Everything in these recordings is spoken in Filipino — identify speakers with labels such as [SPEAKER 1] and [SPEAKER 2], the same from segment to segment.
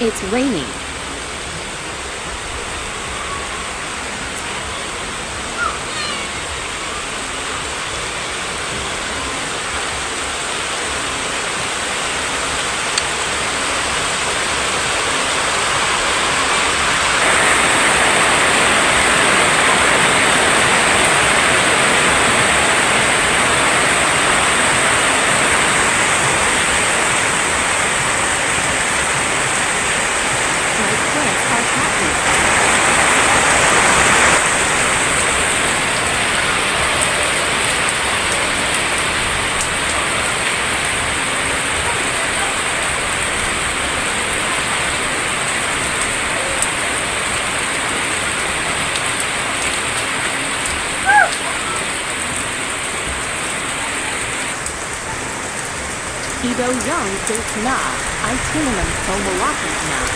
[SPEAKER 1] It's raining. Edo Young thinks not. I Tinaman so Milwaukee nah.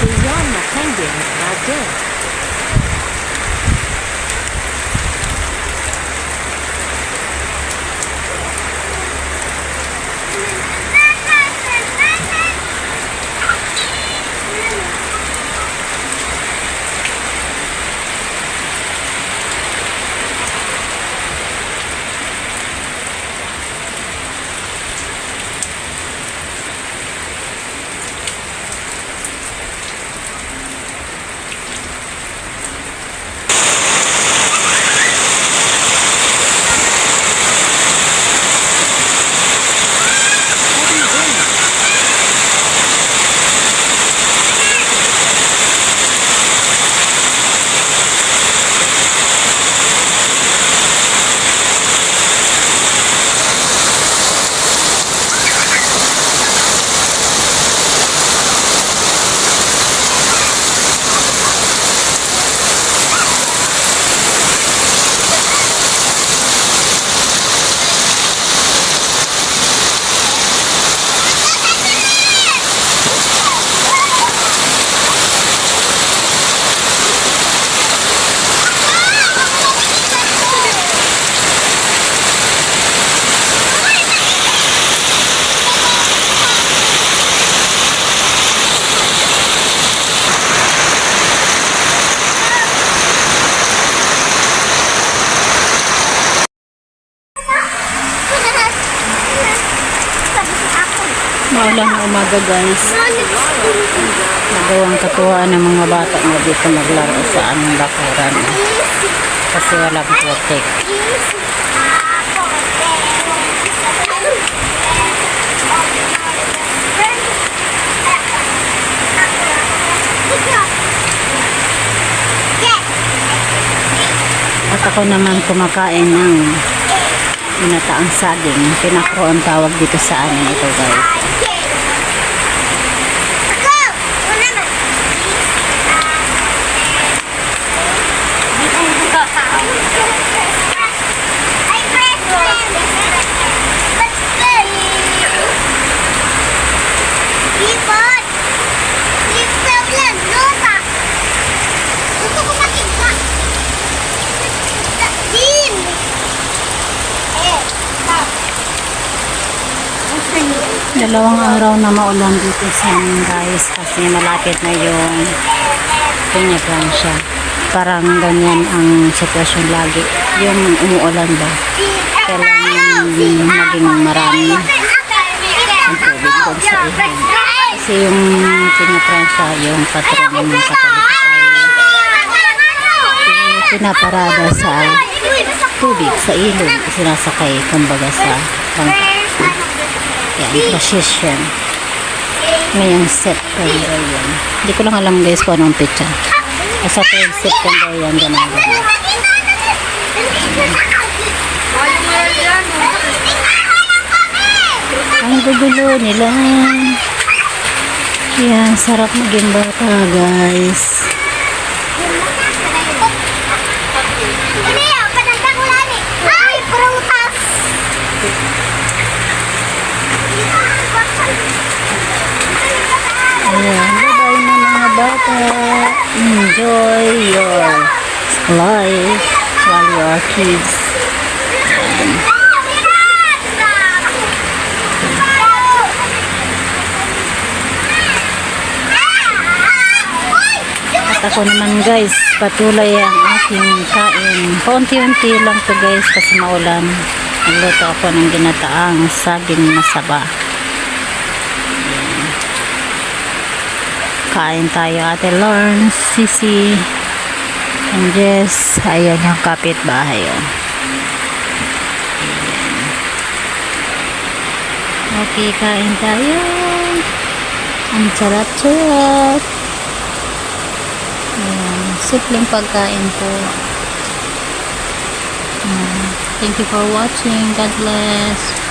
[SPEAKER 1] Beyond now dead.
[SPEAKER 2] Maulan na umaga guys. Nagawang katuwaan ng mga bata na dito maglaro sa aming bakuran. Kasi walang protect. At ako naman kumakain ng pinataang saging. Pinakro ang tawag dito sa amin ito guys. Dalawang araw na maulan dito sa amin guys kasi malapit na yung pinyagan siya. Parang ganyan ang sitwasyon lagi. Yung umuulan ba? Kailangan maging marami ang tubig doon sa ilog. Kasi yung pinapransya, yung patron ng katoliko ay pinaparada sa tubig, sa ilog, sinasakay kumbaga sa bangka. Yan, position. Ngayong September yan. Hindi ko lang alam guys kung anong pitsa. Basta tuwing September yan ginagawa. Ang gugulo nila. Yan, sarap maging bata guys. Enjoy your life while you are kids. At ako naman guys, patuloy ang aking kain. Paunti-unti lang to guys kasi maulan. Nagluto ako ng ginataang saging na saba. Kain tayo ate Lawrence, Sisi, and Jess. Ayan yung kapitbahay. Oh. Ayan. Okay, kain tayo. Ang sarap-sarap. Ayan, simpleng pagkain po. Ayan. Thank you for watching. God bless.